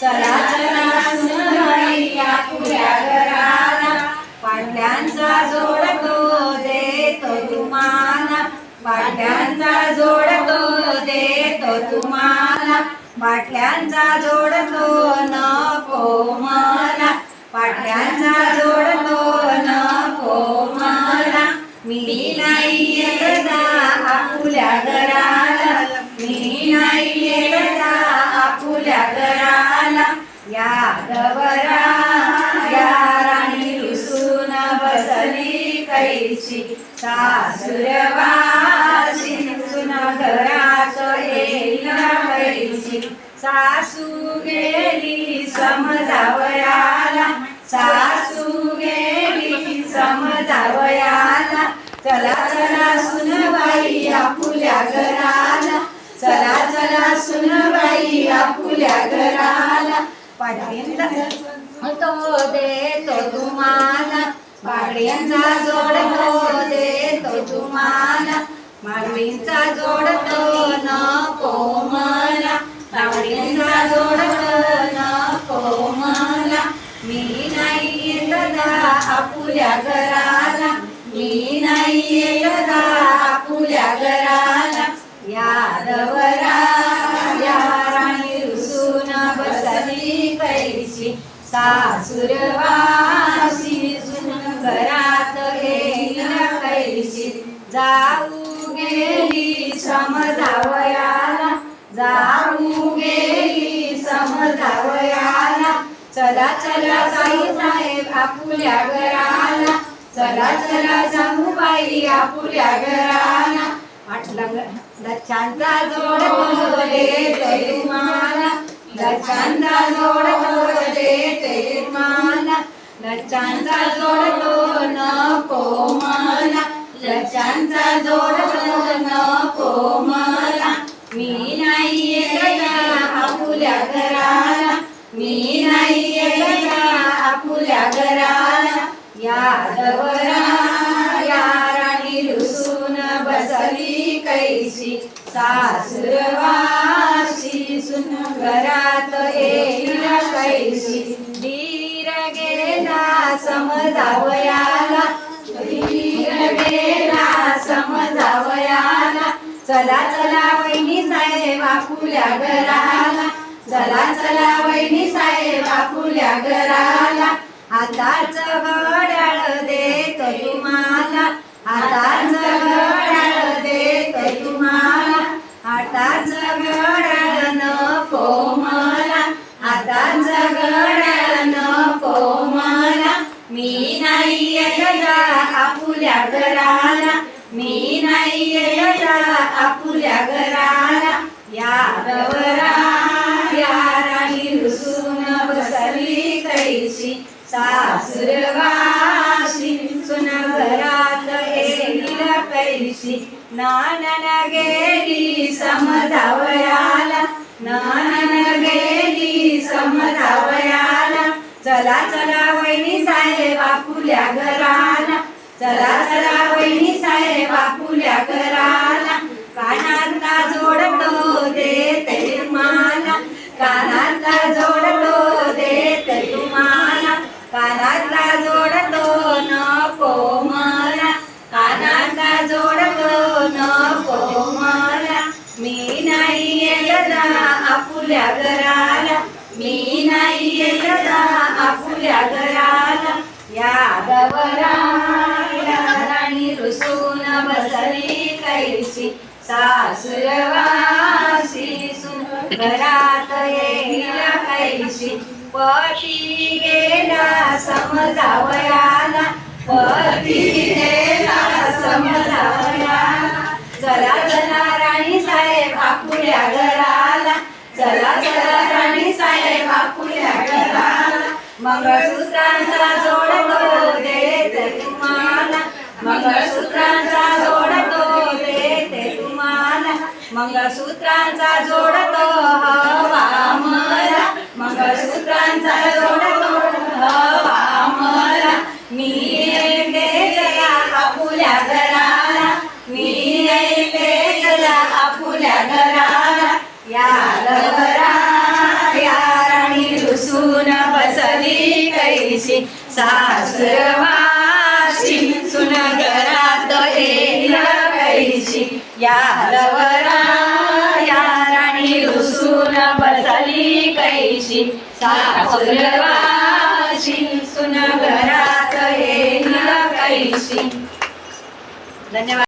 चला सुन या पुऱ्या घराला पाटल्यांचा जोडा पाट्यांचा जोडतो देतो तुम्हाला. पाट्यांचा जोडतो नको मला. समजावयाला चला चला सुनबाई आपुल्या घराला. चला चला सुनबाई आपुल्या घराला. तो देतो तुम्हाला. बागड्यांचा जोडतो देतो तुम्हाला. मागवींचा जोडतो नको मला. बागड्यांचा नको मला. मी नाही येत आपुल्या घरा सुरवासी सुन घरात येईल कैशी. जाऊ गेली समजावयाला जाऊ गेली समजावयाला. चला चला जाऊ साहेब आपुल्या घराला. चला चला जाऊ बाई आपुल्या घराला. वाटलं दच्चांचा जोड बोलले तुम्हाला. दच्चांचा जोड नको मला नको मला मी नाही एकदा आपुल्या घराला. मी नाही आपुल्या घराला. या राणी रुसून बसली कैशी सासुरवासी सुन घरात येईल कैशी धीर गेला समजावयाला धीर गेला समजावयाला चला चला वहिनी साहेब आपुल्या घराला. चला चला वहिनी साहेब आपुल्या घराला. आताच घड्याळ देतो तुम्हाला. आता घराला मी नाही एकदा आपुल्या घराला यादवरा या राणी रुसून बसली कैशी सासुरवासी सुन घरात येईल कैशी नानन गेली समजावयाला नानन गेली समजावयाला. चला चला वहिनी साहेब आपुल्या घराला चला करा वहिनी साहेब आपुल्या कराला कानातला जोडतो देते तुम्हाला. कानातला जोडतो दे तरी तुम्हाला. कानातला जोडतो नको मला. कानातला जोडतो नको मला. मी नाही एकदा आपुल्या घराला. मी नाही एकदा आपुल्या घराला. या राणी बसली कैशी सासुरवासी सुन घरात येईल कैशी पती गेला समजावयाला पती गेला समजावयाला. चला चला राणी साहेब आपुल्या घराला चला चला राणी साहेब आपुल्या घराला. मंगळसूत्रांचा जोड देत तुम्हाला मंगळसूत्रांचा जोड ते तुम्हाला. मंगळसूत्रांचा जोडतो हवा मला मंगळसूत्रांचा जोडतो हवा मला मी येते जरा आपुल्या घराला. मी येते जरा आपुल्या घराला. या घरा या राणी रुसून बसली कैशी सासरवाशी सुन घरात येईल कैशी या लवरा या राणी रुसून बसली कैशी सासरवाशी सुन घरात येईल कैशी धन्यवाद.